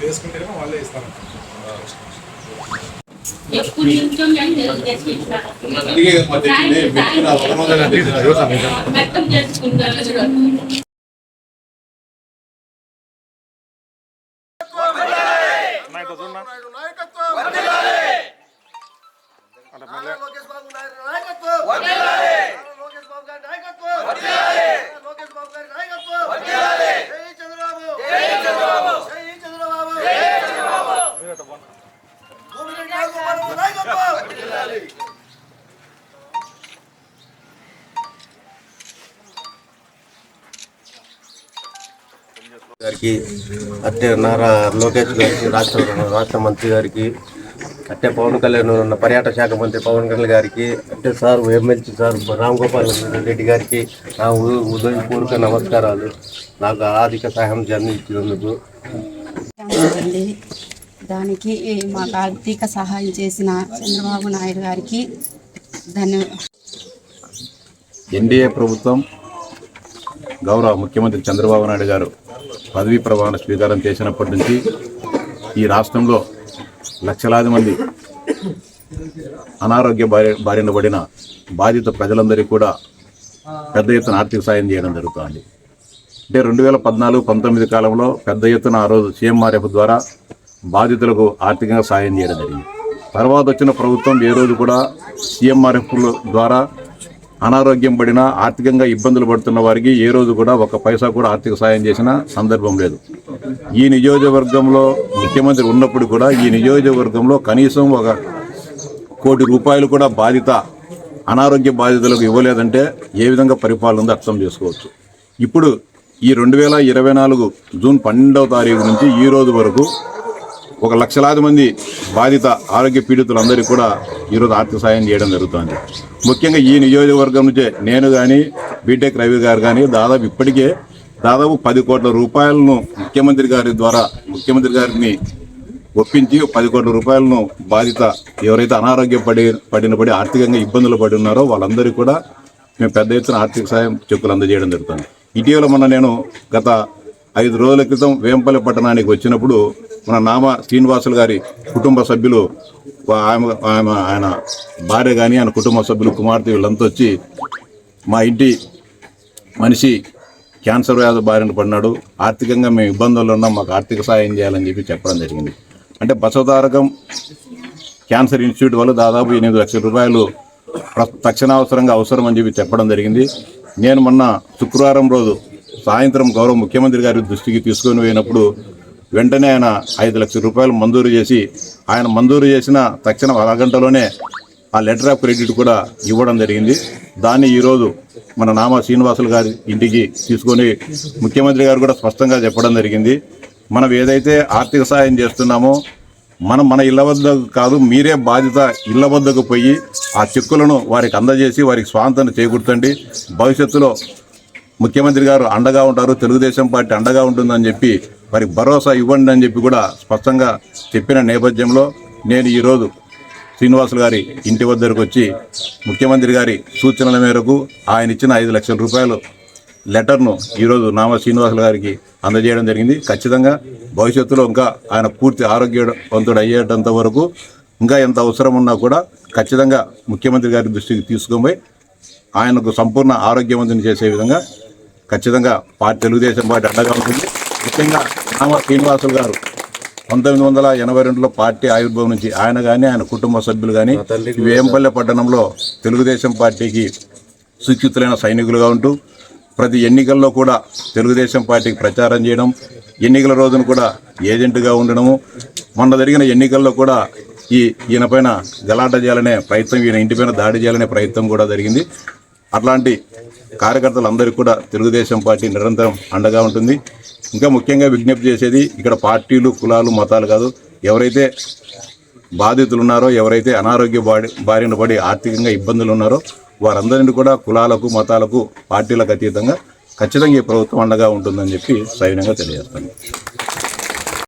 వేసుకుంటేనే వాళ్ళే ఇస్తారు ఎక్కువ నిల్చొని అని గారికి అట్టే నారా లోకేష్ గారికి రాష్ట్ర రాష్ట్ర మంత్రి గారికి అట్టే పవన్ కళ్యాణ్ ఉన్న పర్యాటక శాఖ మంత్రి పవన్ కళ్యాణ్ గారికి అంటే sir MLC sir Ram Gopal Reddy గారికి నా ఉ- ఉదయపూర్వక నమస్కారాలు. నాకు ఆర్థిక సహాయం అందించినందుకు దానికి మాకు ఆర్థిక సహాయం చేసిన చంద్రబాబు నాయుడు గారికి ధన్య ఎన్డీఏ ప్రభుత్వం గౌరవ ముఖ్యమంత్రి చంద్రబాబు నాయుడు గారు పదవీ ప్రమాణ స్వీకారం చేసినప్పటి నుంచి ఈ రాష్ట్రంలో లక్షలాది మంది అనారోగ్య బారి బారిన పడిన బాధిత ప్రజలందరికీ కూడా పెద్ద ఎత్తున ఆర్థిక సాయం చేయడం జరుగుతోంది. అంటే రెండు వేల పద్నాలుగు పంతొమ్మిది కాలంలో పెద్ద ఎత్తున ఆ రోజు సీఎంఆర్ఎఫ్ ద్వారా బాధితులకు ఆర్థికంగా సాయం చేయడం జరిగింది. తర్వాత వచ్చిన ప్రభుత్వం ఏ రోజు కూడా సీఎంఆర్ఎఫ్ ద్వారా అనారోగ్యం పడిన ఆర్థికంగా ఇబ్బందులు పడుతున్న వారికి ఏ రోజు కూడా ఒక పైసా కూడా ఆర్థిక సాయం చేసిన సందర్భం లేదు. ఈ నియోజకవర్గంలో ముఖ్యమంత్రి ఉన్నప్పుడు కూడా ఈ నియోజకవర్గంలో కనీసం ఒక కోటి రూపాయలు కూడా బాధిత అనారోగ్య బాధితులకు ఇవ్వలేదంటే ఏ విధంగా పరిపాలన ఉందో అర్థం చేసుకోవచ్చు. ఇప్పుడు ఈ రెండు వేల ఇరవై నాలుగు జూన్ పన్నెండవ తారీఖు నుంచి ఈ రోజు వరకు ఒక లక్షలాది మంది బాధిత ఆరోగ్య పీడితులందరికీ కూడా ఈరోజు ఆర్థిక సాయం చేయడం జరుగుతుంది. ముఖ్యంగా ఈ నియోజకవర్గం నుంచే నేను కానీ బీటెక్ రవి గారు కానీ దాదాపు ఇప్పటికే దాదాపు పది కోట్ల రూపాయలను ముఖ్యమంత్రి గారి ద్వారా ముఖ్యమంత్రి గారిని ఒప్పించి పది కోట్ల రూపాయలను బాధిత ఎవరైతే అనారోగ్య పడి పడిన పడి ఆర్థికంగా ఇబ్బందులు పడి ఉన్నారో వాళ్ళందరికీ కూడా మేము పెద్ద ఎత్తున ఆర్థిక సాయం చెక్కులు అందజేయడం జరుగుతుంది. ఇటీవల మొన్న నేను గత ఐదు రోజుల క్రితం వేంపల్లి పట్టణానికి వచ్చినప్పుడు మన నామ శ్రీనివాసులు గారి కుటుంబ సభ్యులు ఆమె ఆమె ఆయన భార్య కానీ ఆయన కుటుంబ సభ్యులు కుమార్తె వీళ్ళంతా వచ్చి మా ఇంటి మనిషి క్యాన్సర్ వ్యాధి బారిన పడినాడు. ఆర్థికంగా మేము ఇబ్బందుల్లో ఉన్నాం మాకు ఆర్థిక సాయం చేయాలని చెప్పి చెప్పడం జరిగింది. అంటే బసవతారకం క్యాన్సర్ ఇన్స్టిట్యూట్ వల్ల దాదాపు ఎనిమిది లక్షల రూపాయలు ప్ర- తక్షణావసరంగా అవసరం అని చెప్పి చెప్పడం జరిగింది. నేను మొన్న శుక్రవారం రోజు సాయంత్రం గౌరవ ముఖ్యమంత్రి గారి దృష్టికి తీసుకొని పోయినప్పుడు వెంటనే ఆయన ఐదు లక్షల రూపాయలు మంజూరు చేసి ఆయన మంజూరు చేసిన తక్షణ అరగంటలోనే ఆ లెటర్ ఆఫ్ క్రెడిట్ కూడా ఇవ్వడం జరిగింది. దాన్ని ఈరోజు మన నామా శ్రీనివాసులు గారి ఇంటికి తీసుకొని ముఖ్యమంత్రి గారు కూడా స్పష్టంగా చెప్పడం జరిగింది. మనం ఏదైతే ఆర్థిక సాయం చేస్తున్నామో మనం మన ఇళ్ళ వద్దకు కాదు మీరే బాధ్యత ఇళ్ళ వద్దకు పోయి ఆ చెక్కులను వారికి అందజేసి వారికి స్వాతంత్రం చేకూర్చండి. భవిష్యత్తులో ముఖ్యమంత్రి గారు అండగా ఉంటారు తెలుగుదేశం పార్టీ అండగా ఉంటుందని చెప్పి వారికి భరోసా ఇవ్వండి అని చెప్పి కూడా స్పష్టంగా చెప్పిన నేపథ్యంలో నేను ఈరోజు శ్రీనివాసులు గారి ఇంటి వద్దకు వచ్చి ముఖ్యమంత్రి గారి సూచనల మేరకు ఆయన ఇచ్చిన ఐదు లక్షల రూపాయలు లెటర్ను ఈరోజు నామ శ్రీనివాసులు గారికి అందజేయడం జరిగింది. ఖచ్చితంగా భవిష్యత్తులో ఇంకా ఆయన పూర్తి ఆరోగ్యవంతుడు అయ్యేటంత వరకు ఇంకా ఎంత అవసరం ఉన్నా కూడా ఖచ్చితంగా ముఖ్యమంత్రి గారి దృష్టికి తీసుకొని ఆయనకు సంపూర్ణ ఆరోగ్యవంతుని చేసే విధంగా ఖచ్చితంగా పార్టీ తెలుగుదేశం పార్టీ అండగా ఉంటుంది. ముఖ్యంగా నామ శ్రీనివాసులు గారు పంతొమ్మిది వందల ఎనభై రెండులో పార్టీ ఆవిర్భావం నుంచి ఆయన కానీ ఆయన కుటుంబ సభ్యులు కానీ వేంపల్లె పట్టణంలో తెలుగుదేశం పార్టీకి సుచితులైన సైనికులుగా ఉంటూ ప్రతి ఎన్నికల్లో కూడా తెలుగుదేశం పార్టీకి ప్రచారం చేయడం ఎన్నికల రోజున కూడా ఏజెంట్గా ఉండడము మొన్న జరిగిన ఎన్నికల్లో కూడా ఈ ఈయన పైన గలాట చేయాలనే ప్రయత్నం ఈయన ఇంటిపైన దాడి చేయాలనే ప్రయత్నం కూడా జరిగింది. అట్లాంటి కార్యకర్తలందరికీ కూడా తెలుగుదేశం పార్టీ నిరంతరం అండగా ఉంటుంది. ఇంకా ముఖ్యంగా విజ్ఞప్తి చేసేది ఇక్కడ పార్టీలు కులాలు మతాలు కాదు. ఎవరైతే బాధితులు ఉన్నారో ఎవరైతే అనారోగ్య బాడి బారిన పడి ఆర్థికంగా ఇబ్బందులు ఉన్నారో వారందరినీ కూడా కులాలకు మతాలకు పార్టీలకు అతీతంగా ఖచ్చితంగా ఈ ప్రభుత్వం అండగా ఉంటుందని చెప్పి సవినంగా తెలియజేస్తాను.